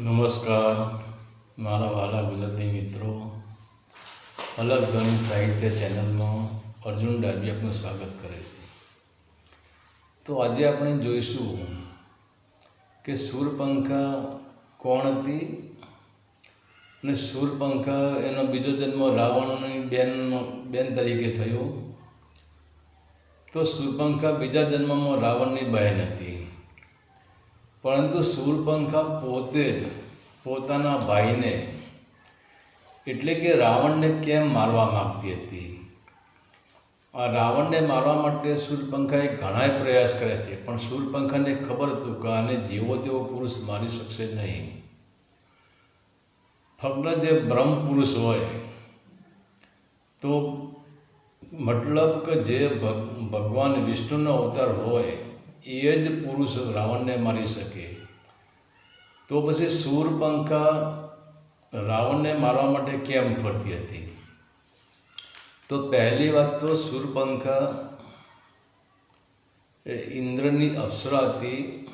નમસ્કાર. મારા વાલા ગુજરાતી મિત્રો, અલગ ધણી સાહિત્ય ચેનલમાં અર્જુન ડાબી આપનું સ્વાગત કરે છે. તો આજે આપણે જોઈશું કે સૂરપંખા કોણ હતી અને સૂરપંખા એનો બીજો જન્મ રાવણની બેન બેન તરીકે થયો. તો સૂરપંખા બીજા જન્મમાં રાવણની બહેન હતી. પરંતુ શૂરપંખા પોતે જ પોતાના ભાઈને એટલે કે રાવણને કેમ મારવા માગતી હતી? આ રાવણને મારવા માટે શૂરપંખાએ ઘણાય પ્રયાસ કર્યા છે, પણ શૂરપંખાને ખબર હતું કે આને જેવો તેવો પુરુષ મારી શકશે નહીં. ફક્ત જે બ્રહ્મ પુરુષ હોય, તો મતલબ કે જે ભગવાન વિષ્ણુનો અવતાર હોય એ જ પુરુષ રાવણને મારી શકે. તો પછી સૂરપંખા રાવણને મારવા માટે કેમ ફરતી હતી? તો પહેલી વાત તો સૂરપંખા ઇન્દ્રની અપ્સરા હતી,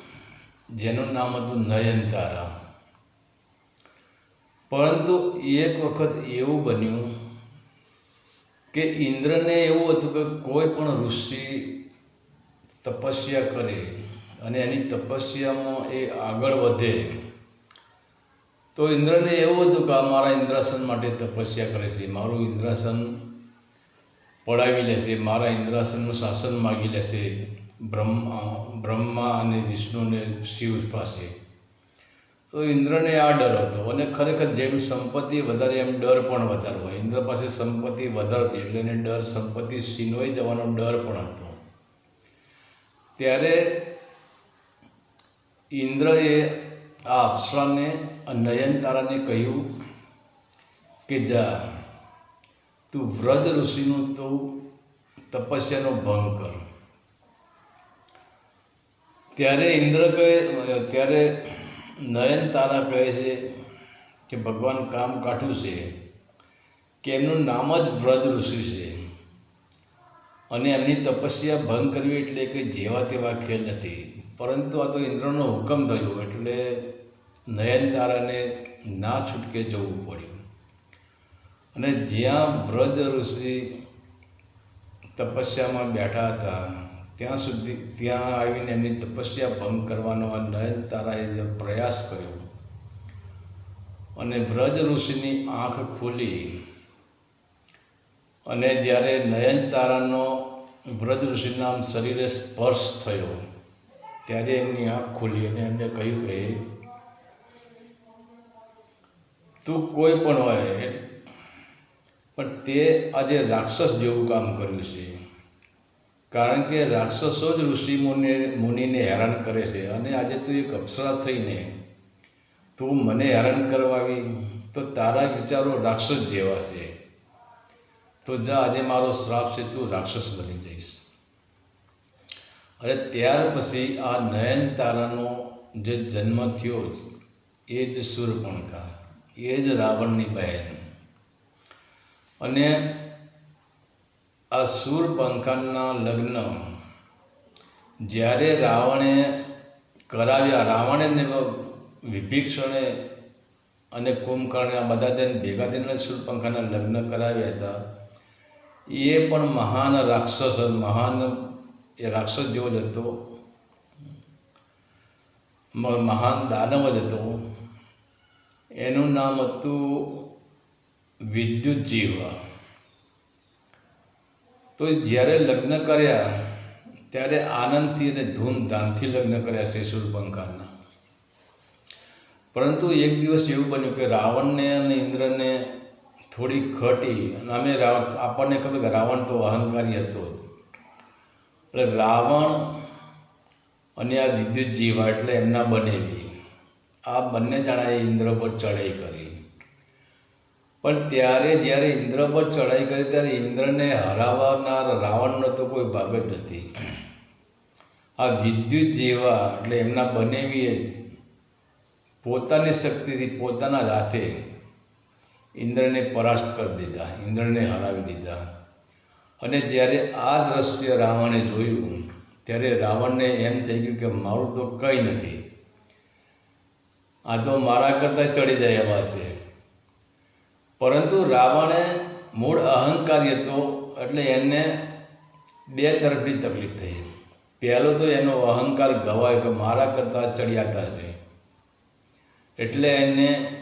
જેનું નામ હતું નયનતારા. પરંતુ એક વખત એવું બન્યું કે ઇન્દ્રને એવું હતું કે કોઈ પણ ઋષિ તપસ્યા કરે અને એની તપસ્યામાં એ આગળ વધે. તો ઇન્દ્રને એવું હતું કે આ મારા ઇન્દ્રાસન માટે તપસ્યા કરે છે, મારું ઇન્દ્રાસન પડાવી લેશે, મારા ઇન્દ્રાસનનું શાસન માગી લેશે, બ્રહ્મા બ્રહ્મા અને વિષ્ણુને શિવ પાસે. તો ઇન્દ્રને આ ડર હતો અને ખરેખર જેમ સંપત્તિ વધારે એમ ડર પણ વધારે હોય. ઇન્દ્ર પાસે સંપત્તિ વધારતી એટલે એને ડર સંપત્તિ છીનવાઈ જવાનો ડર પણ હતો. ત્યારે ઇન્દ્રએ આ અપ્સરાને નયનતારાને કહ્યું કે જા, તું વ્રજ ઋષિનું તું તપસ્યાનો ભંગ કર. ત્યારે ઇન્દ્ર કહે, ત્યારે નયનતારા કહે છે કે ભગવાન કામ કાઠું છે, કે એમનું નામ જ વ્રજ ઋષિ છે. અને એમની તપસ્યા ભંગ કરવી એટલે કે જેવા તેવા ખેલ નથી. પરંતુ આ તો ઇન્દ્રનો હુકમ થયો એટલે નયનતારાને ના છૂટકે જવું પડ્યું. અને જ્યાં વ્રજ ઋષિ તપસ્યામાં બેઠા હતા, ત્યાં સુધી, ત્યાં આવીને એમની તપસ્યા ભંગ કરવાનો આ નયનતારાએ જે પ્રયાસ કર્યો. અને વ્રજ ઋષિની આંખ ખુલી અને જ્યારે નયનતારાનો વ્રજ ઋષિનામ શરીરે સ્પર્શ થયો, ત્યારે એમની આંખ ખુલી અને એમને કહ્યું કે, તું કોઈ પણ હોય પણ તે આજે રાક્ષસ જેવું કામ કર્યું છે. કારણ કે રાક્ષસો જ ઋષિ મુનિ, મુનિને હેરાન કરે છે અને આજે તું એક અપ્સરા થઈને, તું મને હેરાન કરવા આવી તો તારા વિચારો રાક્ષસ જેવા છે. તો જા, આજે મારો શ્રાપ છે, તું રાક્ષસ બની જઈશ. અને ત્યાર પછી આ નયનતારાનો જે જન્મ થયો એ જ શૂરપણખા એ જ રાવણની બહેન. અને આ શૂરપંખાના લગ્ન, જ્યારે રાવણે કરાવ્યા, રાવણે ને વિભીક્ષણે અને કુંભકર્ણે આ બધા તેને ભેગા થઈને શૂરપંખાના લગ્ન કરાવ્યા હતા એ પણ મહાન રાક્ષસ, મહાન એ રાક્ષસ જેવો જ હતો. મહાન દાનવ જ હતો. એનું નામ હતું વિદ્યુત જીવ તો જ્યારે લગ્ન કર્યા, ત્યારે આનંદથી અને ધૂમધામથી લગ્ન કર્યા છે શૂરપંખાના પરંતુ એક દિવસ એવું બન્યું કે રાવણને અને ઇન્દ્રને થોડી ખટી અને અમે રાવણ આપણને ખબર કે રાવણ તો અહંકારી હતો એટલે રાવણ અને આ વિદ્યુત જીવા એટલે એમના બનેવી આ બંને જણાએ ઇન્દ્ર પર ચડાઈ કરી. પણ ત્યારે જ્યારે ઇન્દ્ર પર ચડાઈ કરી ત્યારે ઇન્દ્રને હરાવનાર રાવણનો તો કોઈ ભાગ જ નથી. આ વિદ્યુત જેવા એટલે એમના બનેવીએ પોતાની શક્તિથી પોતાના જ હાથે ઇન્દ્રને પરાસ્ત કરી દીધા, ઇન્દ્રને હરાવી દીધા. અને જ્યારે આ દ્રશ્ય રાવણે જોયું, ત્યારે રાવણને એમ થઈ ગયું કે મારું તો કંઈ નથી. આ તો મારા કરતાં ચડી જાય એવા છે. પરંતુ રાવણે મૂળ અહંકારી હતો, એટલે એને બે તરફની તકલીફ થઈ. પહેલો તો એનો અહંકાર ગવાય કે મારા કરતાં ચડિયાતા છે. એટલે એને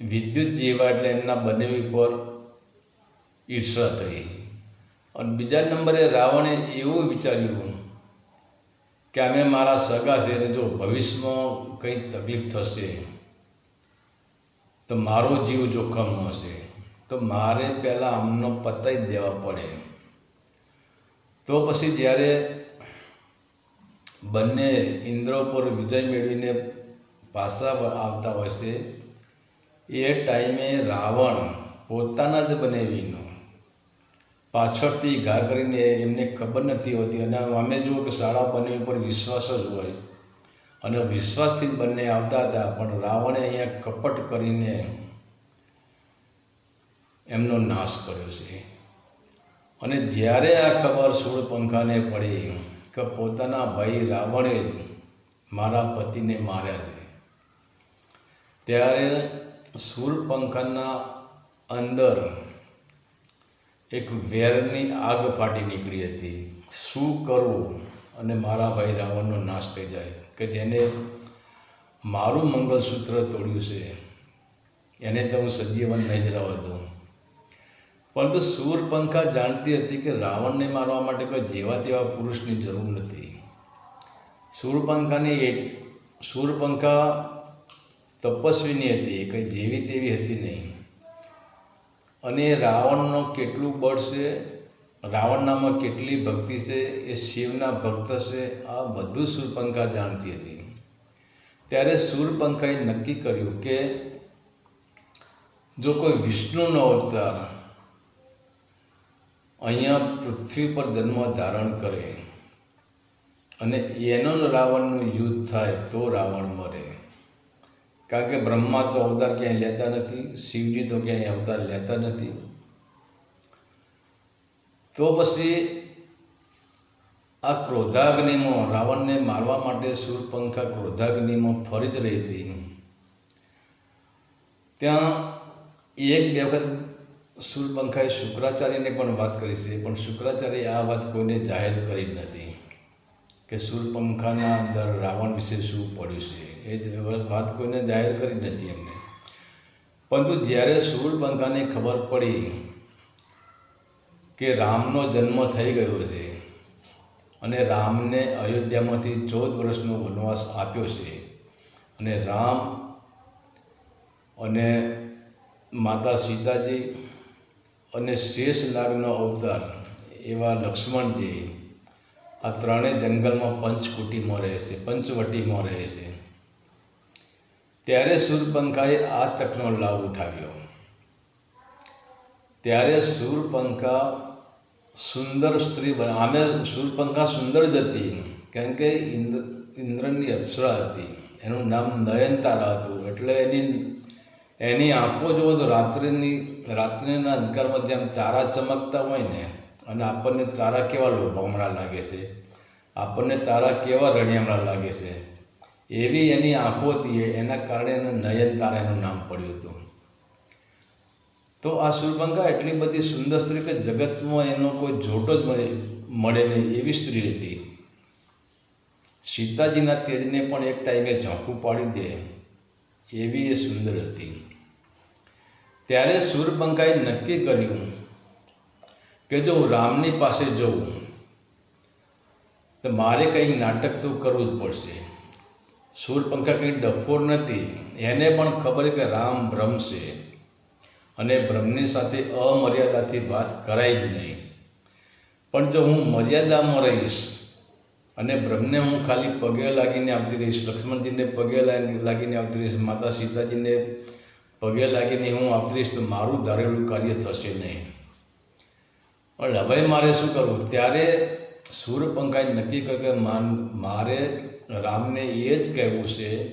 વિદ્યુત જેવા એટલે એમના બંને પર ઈર્ષા થઈ. અને બીજા નંબરે રાવણે એવું વિચાર્યું કે અમે મારા સગા છે અને જો ભવિષ્યમાં કંઈ તકલીફ થશે, તો મારો જીવ જોખમ હશે. તો મારે પહેલાં આમનો પતાવી દેવા પડે. તો પછી જ્યારે બંને ઇન્દ્ર પર વિજય મેળવીને પાછા આવતા હોય છે એ ટાઈમે રાવણ પોતાના જ બનેવીનો પાછળથી ઘા કરીને એમને ખબર નથી હોતી અને અમે જુઓ કે શાળા બને ઉપર વિશ્વાસ જ હોય. અને વિશ્વાસથી જ બંને આવતા હતા, પણ રાવણે અહીંયા કપટ કરીને એમનો નાશ કર્યો છે. અને જ્યારે આ ખબર સૂળપંખાને પડી કે પોતાના ભાઈ રાવણે જ મારા પતિને માર્યા છે, ત્યારે સૂરપંખાના અંદર એક વેરની આગ ફાટી નીકળી હતી. શું કરવું? અને મારા ભાઈ રાવણનો નાશ થઈ જાય. કે જેને મારું મંગળસૂત્ર તોડ્યું છે. એને તો હું સજીવન નહીં જ રહેવા દઉં. પરંતુ સૂરપંખા જાણતી હતી કે રાવણને મારવા માટે કોઈ જેવા તેવા પુરુષની જરૂર નથી. સૂરપંખાની એ સૂરપંખા તપસ્વીની હતી કંઈ જેવી તેવી હતી નહીં. અને રાવણનો કેટલું બળ છે, રાવણનામાં કેટલી ભક્તિ છે, એ શિવના ભક્ત છે, આ બધું સૂરપંખા જાણતી હતી. ત્યારે સૂરપંખાએ નક્કી કર્યું કે જો કોઈ વિષ્ણુનો અવતાર અહીંયા પૃથ્વી પર જન્મ ધારણ કરે અને એનો રાવણનું યુદ્ધ થાય તો રાવણ મરે. કારણ કે બ્રહ્મા તો અવતાર ક્યાંય લેતા નથી, શિવજી તો ક્યાંય અવતાર લેતા નથી. તો પછી આ ક્રોધાગ્નિમાં, રાવણને મારવા માટે સૂરપંખા ક્રોધાગ્નિમાં ફરી જ રહી હતી. ત્યાં એક બે વખત સૂરપંખાએ શુક્રાચાર્યને પણ વાત કરી છે, પણ શુક્રાચાર્યએ આ વાત કોઈને જાહેર કરી નથી. કે સૂરપંખાના અંદર રાવણ વિશે શું પડ્યું છે? એ વાત કોઈને જાહેર કરી નથી એમને. પરંતુ જ્યારે સૂરપંખાને ખબર પડી કે રામનો જન્મ થઈ ગયો છે અને રામને અયોધ્યામાંથી ચૌદ વર્ષનો વનવાસ આપ્યો છે અને રામ અને માતા સીતાજી અને શેષ નાગનો અવતાર એવા લક્ષ્મણજી આ ત્રણેય જંગલમાં પંચકુટીમાં રહે છે, પંચવટીમાં રહે છે. ત્યારે સૂરપંખાએ આ તકનો લાભ ઉઠાવ્યો. ત્યારે સૂરપંખા સુંદર સ્ત્રી બન, આમે સૂરપંખા સુંદર જ હતી કારણ કે ઇન્દ્ર, ઇન્દ્રની અપ્સરા હતી. એનું નામ નયનતારા હતું, એટલે એની એની આંખો જુઓ તો રાત્રિની, રાત્રિના અંધકારમાં જેમ તારા ચમકતા હોય ને અને આપણને તારા કેવા લોભામણા લાગે છે? આપણને તારા કેવા રણિયામણા લાગે છે? એવી એની આંખો હતી, એના કારણે એને નયન એનું નામ પડ્યું હતું. તો આ સુરભંગા એટલી બધી સુંદર સ્ત્રી કે જગતમાં એનો કોઈ જોટો જ મળે મળે નહીં એવી સ્ત્રી હતી. સીતાજીના તેજને પણ એક ટાઈમે ઝાંખું પાડી દે, એવી એ સુંદર હતી. ત્યારે સુરપંકાએ નક્કી કર્યું કે જો હું રામની પાસે જઉં, તો મારે કંઈક નાટક તો કરવું જ પડશે. સૂરપંખા કંઈ ડફોર નથી, એને પણ ખબર કે રામ બ્રહ્મ છે. અને બ્રહ્મની સાથે અમર્યાદાથી વાત કરાય જ નહીં. પણ જો હું મર્યાદામાં રહીશ અને બ્રહ્મને હું ખાલી પગે લાગીને આવતી રહીશ, લક્ષ્મણજીને પગે લાગીને આવતી રહીશ, માતા સીતાજીને પગે લાગીને હું આવતી રહીશ, તો મારું ધારેલું કાર્ય થશે નહીં. પણ હવે મારે શું કરવું? ત્યારે સૂર્યપંખાએ નક્કી કર્યું કે માન, મારે રામને એ જ કહેવું છે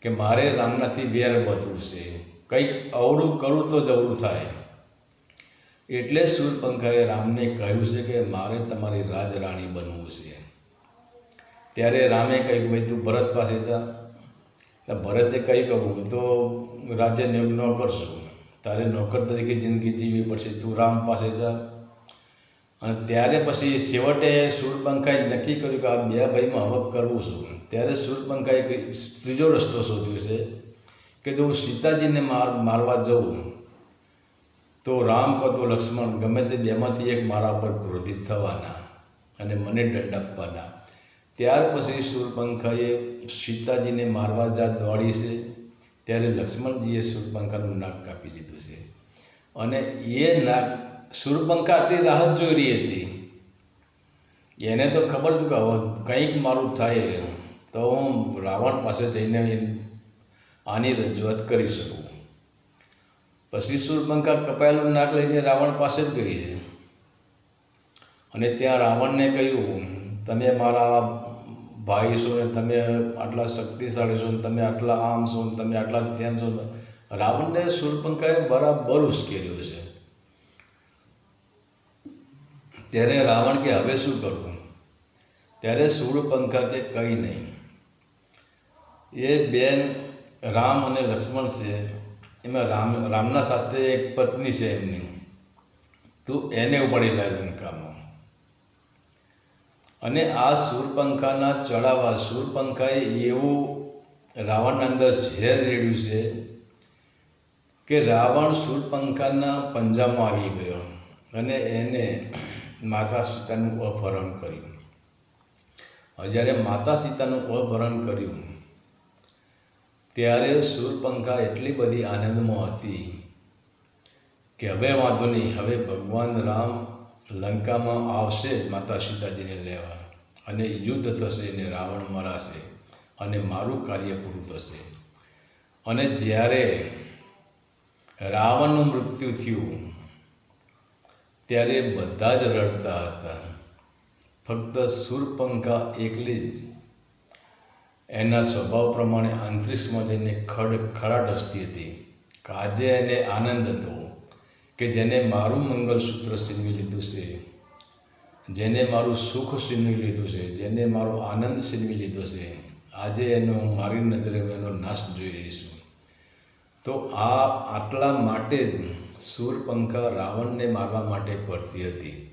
કે મારે રામનાથી વેર બચવું છે. કંઈક અવળું કરું તો જ અવળું થાય. એટલે સૂરપંખાએ રામને કહ્યું છે કે મારે તમારી રાજરાણી બનવું છે. ત્યારે રામે કહ્યું ભાઈ તું ભરત પાસે જા. ભરતે કહ્યું કે હું તો રાજ્ય નિયોગ ન કરશું. તારે નોકર તરીકે જિંદગી જીવવી પડશે. તું રામ પાસે જા. અને ત્યારે પછી છેવટે સૂરપંખાએ નક્કી કર્યું કે આ બે ભાઈમાં હવે કરવું શું ત્યારે સૂરપંખાએ ત્રીજો રસ્તો શોધ્યો છે કે જો હું સીતાજીને માર, મારવા જઉં, તો રામ કો લક્ષ્મણ ગમે તે બેમાંથી એક મારા ઉપર ક્રોધિત થવાના અને મને દંડ આપવાના. ત્યાર પછી સૂરપંખાએ સીતાજીને મારવા જા દોડી છે. ત્યારે લક્ષ્મણજીએ સૂરપંખાનું નાક કાપી લીધું છે. અને એ નાક સૂરપંખા આટલી રાહત જોઈ રહી હતી. એને તો ખબર હતું કે હવે કંઈક મારું થાય તો હું રાવણ પાસે જઈને આની રજૂઆત કરી શકું. પછી સૂર્યપંખા કપાયેલું નાક લઈને રાવણ પાસે જ ગઈ છે. અને ત્યાં રાવણને કહ્યું, તમે મારા ભાઈ છો ને તમે આટલા શક્તિશાળી છો ને તમે આટલા આમ છો ને તમે આટલા ધ્યાન છો. રાવણને સૂર્યપંખાએ બરાબર ઉશ્કેર્યો છે. ત્યારે રાવણ કે, હવે શું કરવું? ત્યારે સૂરપંખા કે, કંઈ નહીં. એ બેન રામ અને લક્ષ્મણ છે. એમાં રામ, રામના સાથે એક પત્ની છે એમની. તો એને ઉપાડી લાવ લંકામાં અને આ સૂરપંખાના ચડાવવા સૂરપંખાએ એવું રાવણના અંદર ઝેર રેડ્યું છે કે, રાવણ સૂરપંખાના પંજામાં આવી ગયો અને એને માતા સીતાનું અપહરણ કર્યું. જ્યારે માતા સીતાનું અપહરણ કર્યું, ત્યારે સૂરપંખા એટલી બધી આનંદમાં હતી કે હવે વાંધો નહીં, હવે ભગવાન રામ લંકામાં આવશે માતા સીતાજીને લેવા અને યુદ્ધ થશે અને રાવણ મરાશે અને મારું કાર્ય પૂરું થશે. અને જ્યારે રાવણનું મૃત્યુ થયું ત્યારે બધા જ રડતા હતા. ફક્ત સૂરપંખા એકલી જ. એના સ્વભાવ પ્રમાણે અંતરિક્ષમાં જઈને ખડ ખડાટ હસતી હતી. આજે એને આનંદ હતો કે જેને મારું મંગલસૂત્ર છીનવી લીધું છે, જેને મારું સુખ છીનવી લીધું છે, જેને મારો આનંદ છીનવી લીધો છે, આજે એનો મારી નજરે એનો નાશ જોઈ રહી છું. તો આ આટલા માટે જ સૂરપંખા રાવણને મારવા માટે ફરતી હતી.